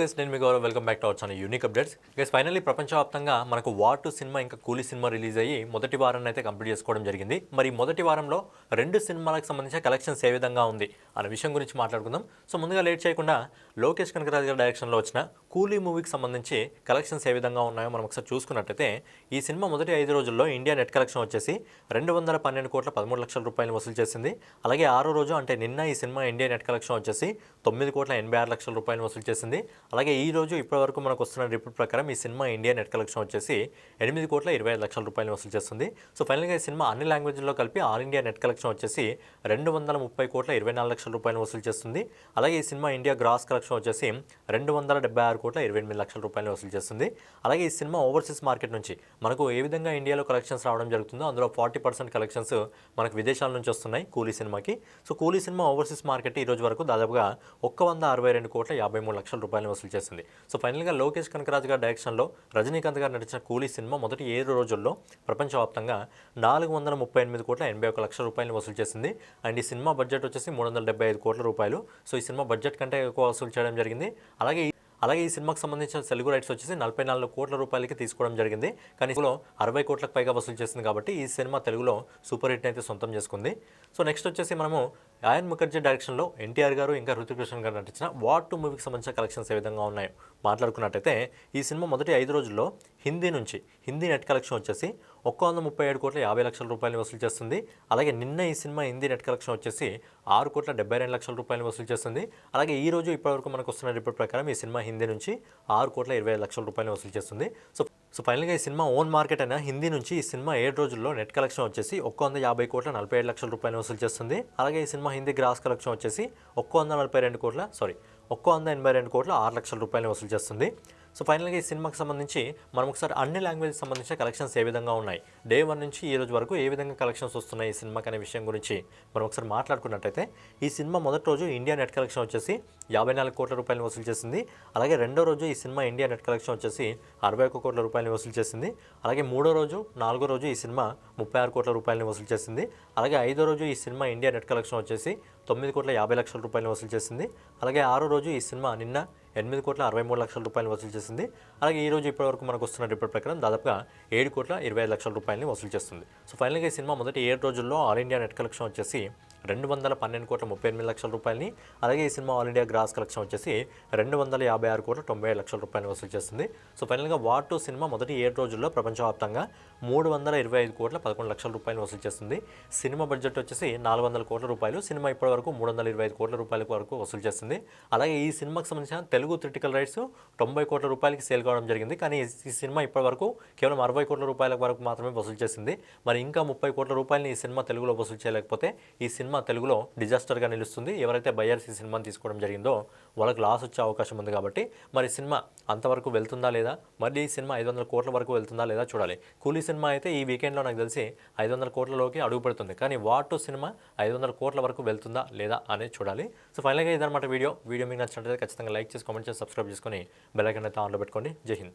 Guys నేను మీకు welcome back to our channel unique updates guys finally ప్రపంచవ్యాప్తంగా మనకు టు సినిమా ఇంకా కూలీ సినిమా రిలీజ్ అయ్యి మొదటి వారాన్ని అయితే కంప్లీట్ చేసుకోవడం జరిగింది. మరి మొదటి వారంలో రెండు సినిమాలకు సంబంధించిన కలెక్షన్స్ ఏ విధంగా ఉంది అనే విషయం గురించి మాట్లాడుకుందాం. సో ముందుగా లేట్ చేయకుండా లోకేష్ కనకరాజు గారి డైరెక్షన్లో వచ్చిన కూలీ మూవీకి సంబంధించి కలెక్షన్స్ ఏ విధంగా ఉన్నాయో మనం ఒకసారి చూసుకున్నట్టయితే ఈ సినిమా మొదటి ఐదు రోజుల్లో ఇండియా నెట్ కలెక్షన్ వచ్చేసి రెండు వందల పన్నెండు కోట్ల పదమూడు లక్షల రూపాయలు వసూలు చేసింది. అలాగే ఆరో రోజు అంటే నిన్న ఈ సినిమా ఇండియా నెట్ కలెక్షన్ వచ్చేసి తొమ్మిది కోట్ల ఎనభై ఆరు లక్షల రూపాయలు వసూలు చేసింది. అలాగే ఈ రోజు ఇప్పటివరకు మనకు వస్తున్న రిపోర్ట్ ప్రకారం ఈ సినిమా ఇండియా నెట్ కలెక్షన్ వచ్చేసి ఎనిమిది కోట్ల ఇరవై ఐదు లక్షల రూపాయలు వసూలు చేస్తుంది. సో ఫైనల్గా ఈ సినిమా అన్ని లాంగ్వేజ్లో కలిపి ఆల్ ఇండియా నెట్ కలెక్షన్ వచ్చేసి రెండు వందల ముప్పై కోట్ల ఇరవై నాలుగు లక్షల రూపాయలు వసూలు చేస్తుంది. అలాగే ఈ సినిమా ఇండియా గ్రాస్ కలెక్షన్ వచ్చేసి రెండు వందల డెబ్బై ఆరు కోట్ల ఇరవై ఎనిమిది లక్షల రూపాయలు వసూలు చేస్తుంది. అలాగే ఈ సినిమా ఓవర్సీస్ మార్కెట్ నుంచి మనకు ఏ విధంగా ఇండియాలో కలెక్షన్స్ రావడం జరుగుతుందో అందులో ఫార్టీ పర్సెంట్ కలెక్షన్స్ మనకు విదేశాల నుంచి వస్తున్నాయి కూలీ సినిమాకి. సో కూలీ సినిమా ఓవర్సీస్ మార్కెట్ ఈ రోజు వరకు దాదాపుగా ఒక్క వంద అరవై రెండు కోట్ల యాభై మూడు లక్షల రూపాయలు వసూలు చేసింది. సో ఫైనల్గా లోకేష్ కనకరాజు గారి డైరెక్షన్లో రజనీకాంత్ గారు నటించిన కూలీ సినిమా మొదటి ఏడు రోజుల్లో ప్రపంచవ్యాప్తంగా నాలుగు వందల ముప్పై ఎనిమిది కోట్ల ఎనభై ఒక లక్షల రూపాయలు వసూలు చేసింది. అండ్ ఈ సినిమా బడ్జెట్ వచ్చేసి మూడు వందల డెబ్బై ఐదు కోట్ల రూపాయలు. సో ఈ సినిమా బడ్జెట్ కంటే ఎక్కువ వసూలు చేయడం జరిగింది. అలాగే అలాగే ఈ సినిమాకి సంబంధించిన తెలుగు రైట్స్ వచ్చేసి నలభై నాలుగు కోట్ల రూపాయలకి తీసుకోవడం జరిగింది. కానీ ఇందులో అరవై కోట్లకు పైగా వసూలు చేసింది కాబట్టి ఈ సినిమా తెలుగులో సూపర్ హిట్ అయితే సొంతం చేసుకుంది. సో నెక్స్ట్ వచ్చేసి మనము ఆయన్ ముఖర్జీ డైరెక్షన్లో ఎన్టీఆర్ గారు ఇంకా హృతిక్ రోషన్ గారు నటించిన వాట్ టు మూవీకి సంబంధించిన కలెక్షన్స్ ఏ విధంగా ఉన్నాయో? మాట్లాడుకున్నట్టయితే ఈ సినిమా మొదటి ఐదు రోజుల్లో హిందీ నుంచి హిందీ నెట్ కలెక్షన్ వచ్చేసి ఒక్క వంద ముప్పై ఏడు కోట్ల యాభై లక్షల రూపాయలు వసూలు చేస్తుంది. అలాగే నిన్న ఈ సినిమా హిందీ నెట్ కలెక్షన్ వచ్చేసి ఆరు కోట్ల డెబ్బై రెండు లక్షల రూపాయలు వసూలు చేస్తుంది. అలాగే ఈ రోజు ఇప్పటివరకు మనకు వస్తున్న రిపోర్ట్ ప్రకారం ఈ సినిమా హిందీ నుంచి ఆరు కోట్ల ఇరవై ఐదు లక్షల రూపాయలు వసూలు చేస్తుంది. సో సో ఫైనల్గా ఈ సినిమా ఓన్ మార్కెట్ అయిన హిందీ నుంచి ఈ సినిమా ఏడు రోజుల్లో నెట్ కలెక్షన్ వచ్చేసి ఒక్క వంద యాభై కోట్ల నలభై ఏడు లక్షల రూపాయలు వసూలు చేస్తుంది. అలాగే ఈ సినిమా హిందీ గ్రాస్ కలెక్షన్ వచ్చేసి ఒక్క వంద నలభై రెండు కోట్ల సారీ ఒక్క వంద ఎనభై రెండు కోట్ల ఆరు లక్షల రూపాయలు వసూలు చేస్తుంది. సో ఫైనల్గా ఈ సినిమాకి సంబంధించి మనం ఒకసారి అన్ని లాంగ్వేజ్ సంబంధించిన కలెక్షన్స్ ఏ విధంగా ఉన్నాయి? డే వన్ నుంచి ఈ రోజు వరకు ఏ విధంగా కలెక్షన్స్ వస్తున్నాయి ఈ సినిమాకి అనే విషయం గురించి మనం ఒకసారి మాట్లాడుకున్నట్టయితే ఈ సినిమా మొదటి రోజు ఇండియా నెట్ కలెక్షన్ వచ్చేసి యాభై నాలుగు కోట్ల రూపాయలు వసూలు చేసింది. అలాగే రెండో రోజు ఈ సినిమా ఇండియా నెట్ కలెక్షన్ వచ్చేసి అరవై ఒక్క కోట్ల రూపాయలు వసూలు చేసింది. అలాగే మూడో రోజు నాలుగో రోజు ఈ సినిమా ముప్పై ఆరు కోట్ల రూపాయలని వసూలు చేసింది. అలాగే ఐదో రోజు ఈ సినిమా ఇండియా నెట్ కలెక్షన్ వచ్చేసి తొమ్మిది కోట్ల యాభై లక్షల రూపాయలు వసూలు చేసింది. అలాగే ఆరో రోజు ఈ సినిమా నిన్న ఎనిమిది కోట్ల అరవై మూడు లక్షల రూపాయలు వసూలు చేసింది. అలాగే ఈ రోజు ఇప్పటివరకు మనకు వస్తున్న రిపోర్ట్ ప్రకారం దాదాపుగా ఏడు కోట్ల ఇరవై ఐదు లక్షల రూపాయలని వసూలు చేస్తుంది. సో ఫైనల్గా ఈ సినిమా మొదటి ఏడు రోజుల్లో ఆల్ ఇండియా నెట్ కలెక్షన్ వచ్చేసి రెండు వందల పన్నెండు కోట్ల ముప్పై ఎనిమిది లక్షల రూపాయలని అలాగే ఈ cinema all India gross collection వచ్చేసి రెండు వందల యాభై ఆరు కోట్ల తొంభై ఏడు లక్షల రూపాయలు వసూలు చేస్తుంది. సో ఫైనల్గా వార్ టూ సినిమా మొదటి ఏడు రోజుల్లో ప్రపంచవ్యాప్తంగా మూడు వందల ఇరవై ఐదు కోట్ల పదకొండు లక్షల రూపాయలు వసూలు చేస్తుంది. సినిమా బడ్జెట్ వచ్చేసి నాలుగు వందల కోట్ల రూపాయలు సినిమా ఇప్పటివరకు మూడు వందల ఇరవై ఐదు కోట్ల రూపాయల వరకు వసూలు చేస్తుంది. అలాగే ఈ సినిమాకి సంబంధించిన తెలుగు క్రిటికల్ రైట్స్ తొంభై కోట్ల రూపాయలకి సేల్ కావడం జరిగింది. కానీ ఈ- సినిమా సినిమా ఇప్పటివరకు కేవలం అరవై కోట్ల రూపాయల వరకు మాత్రమే వసూలు చేసింది. మరి ఇంకా ముప్పై కోట్ల రూపాయలని ఈ సినిమా తెలుగులో వసూలు చేయలేకపోతే ఈ సినిమా సినిమా తెలుగులో డిజాస్టర్గా నిలుస్తుంది. ఎవరైతే బయ్యర్స్ సినిమాని తీసుకోవడం జరిగిందో వాళ్ళకి లాస్ వచ్చే అవకాశం ఉంది కాబట్టి మరి సినిమా అంతవరకు వెళ్తుందా లేదా? మరి ఈ సినిమా ఐదు వందల కోట్ల వరకు వెళ్తుందా లేదా చూడాలి. కూలీ సినిమా అయితే ఈ వీకెండ్లో నాకు తెలిసి ఐదు వందల కోట్లలోకి అడుగుపెడుతుంది. కానీ వాటు సినిమా ఐదు వందల కోట్ల వరకు వెళ్తుందా లేదా అనేది చూడాలి. సో ఫైనల్గా ఇదన్నమాట వీడియో. వీడియో మీకు నచ్చినట్లయితే ఖచ్చితంగా లైక్ చేసి కామెంట్ చేసి సబ్స్క్రైబ్ చేసుకొని బెల్ అయితే ఆన్లో పెట్టుకోండి. జై హింద్.